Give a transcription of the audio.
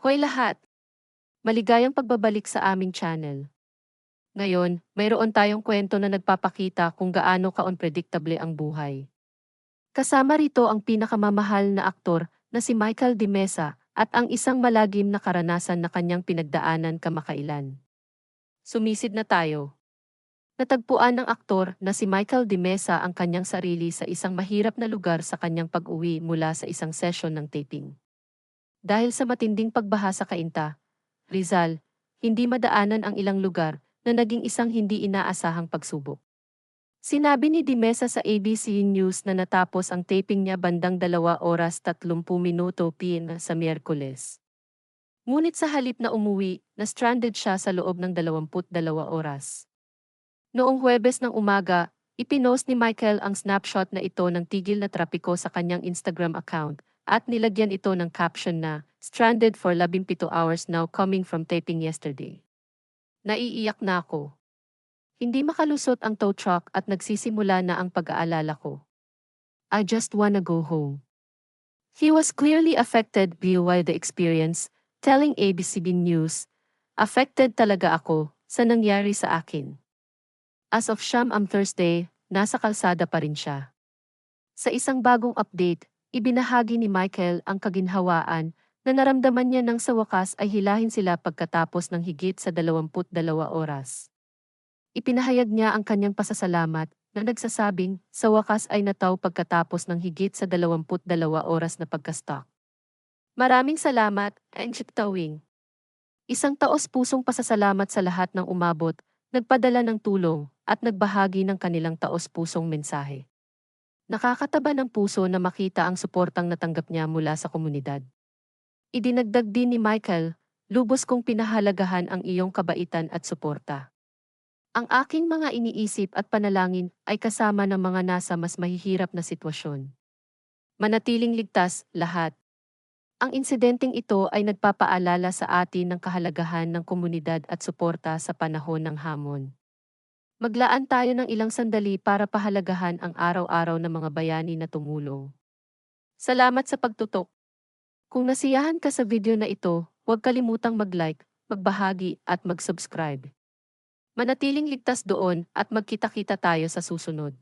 Hoy lahat! Maligayang pagbabalik sa aming channel. Ngayon, mayroon tayong kwento na nagpapakita kung gaano ka-unpredictable ang buhay. Kasama rito ang pinakamamahal na aktor na si Michael Di Mesa at ang isang malagim na karanasan na kanyang pinagdaanan kamakailan. Sumisid na tayo. Natagpuan ng aktor na si Michael Di Mesa ang kanyang sarili sa isang mahirap na lugar sa kanyang pag-uwi mula sa isang session ng taping. Dahil sa matinding pagbaha sa Kainta, Rizal, hindi madaanan ang ilang lugar na naging isang hindi inaasahang pagsubok. Sinabi ni Di Mesa sa ABC News na natapos ang taping niya bandang 2 oras 30 minuto PM sa Miyerkules. Ngunit sa halip na umuwi, na-stranded siya sa loob ng 22 oras. Noong Huwebes ng umaga, ipinost ni Michael ang snapshot na ito ng tigil na trapiko sa kanyang Instagram account at nilagyan ito ng caption na, Stranded for 17 hours now coming from taping yesterday. Naiiyak na ako. Hindi makalusot ang tow truck at nagsisimula na ang pag-aalala ko. I just wanna go home. He was clearly affected by the experience, telling ABCB News, Affected talaga ako sa nangyari sa akin. As of Sham am Thursday, nasa kalsada pa rin siya. Sa isang bagong update, ibinahagi ni Michael ang kaginhawaan na naramdaman niya nang sa wakas ay hilahin sila pagkatapos ng higit sa 22 oras. Ipinahayag niya ang kanyang pasasalamat na nagsasabing sa wakas ay nataw pagkatapos ng higit sa 22 oras na pagkastak. Maraming salamat, Enchit Tawing. Isang taos-pusong pasasalamat sa lahat ng umabot, nagpadala ng tulong, at nagbahagi ng kanilang taos-pusong mensahe. Nakakataba ng puso na makita ang suportang natanggap niya mula sa komunidad. Idinagdag din ni Michael, lubos kong pinahalagahan ang iyong kabaitan at suporta. Ang aking mga iniisip at panalangin ay kasama ng mga nasa mas mahihirap na sitwasyon. Manatiling ligtas, lahat. Ang insidenteng ito ay nagpapaalala sa atin ng kahalagahan ng komunidad at suporta sa panahon ng hamon. Maglaan tayo ng ilang sandali para pahalagahan ang araw-araw ng mga bayani na tumulong. Salamat sa pagtutok. Kung nasiyahan ka sa video na ito, huwag kalimutang mag-like, magbahagi at mag-subscribe. Manatiling ligtas doon at magkita-kita tayo sa susunod.